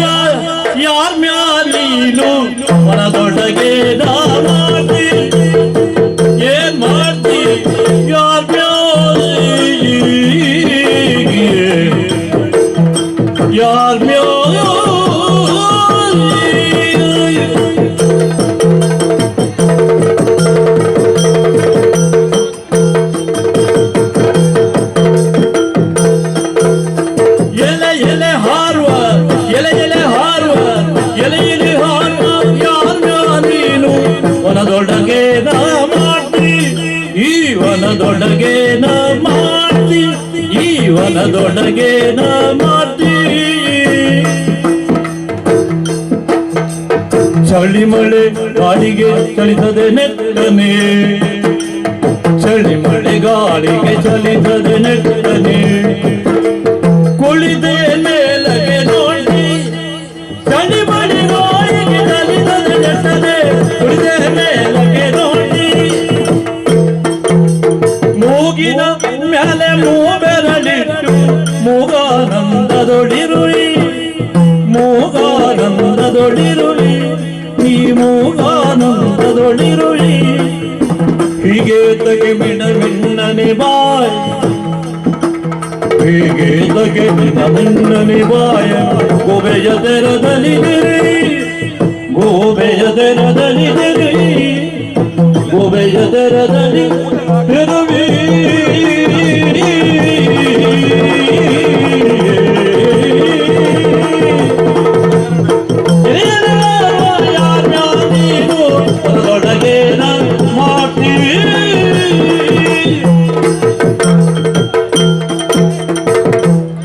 ಯಾರ ಯಾರ ಮ್ಯಾಲ ನೀನು? ಮನದೊಳಗೆ ನಾ ಮಾಡ್ತಿ. ಏನ್ ಮಾಡ್ತಿ? ಯಾರ ಮ್ಯಾಲ ಯಾರ ಮ್ಯಾಲ ಜೀವನದೊಡಗೆ ನಾ ಮಾಡ್ತಿ. ಜೀವನದೊಡಗೆ ನಾ ಮಾತಿ ಚಳಿ ಮಳೆ ಗಾಳಿಗೆ ಚಳಿತದೆ ನೆತ್ತನೆ. ಚಳಿ ಮಳೆ ಗಾಳಿಗೆ ಚಳಿತದೆ ನೆತ್ತನೆ. ಕುಳಿದೆ ಮೇಲಗೆ ನೋಡಿ ಚಳಿ ಮಳೆ ಗಾಳಿಗೆ ಚಳಿತದೆ ನೆಟ್ಟನೆ ಕುಳಿದೆ ಮೇಲೆ ಮೂಗಿನ ಮೇಲೆ ಮೂಬೆರಳಿಟ್ಟು ಮೂಗಾನಂದದೊಳಿರುಳಿ ಮೂಗಾನಂದದೊಳಿರುಳಿ ನೀ ಮೂಗಾನಂದದೊಳಿರುಳಿ. ಹೀಗೆ ತಗೆ ಮಿಣ ಮಿಣ್ಣನೆ ಬಾಯ್, ಹೀಗೆ ತಗೆ ಮಿಣ ಮಿಣ್ಣನೆ ಬಾಯ ಗೋಬೆಯ ತೆರದಲಿದಿರಿ ಗೋಬೆಯ ತೆರದಲಿದಿರಿ ಗೋಬೆಯ ತಿರುವಿ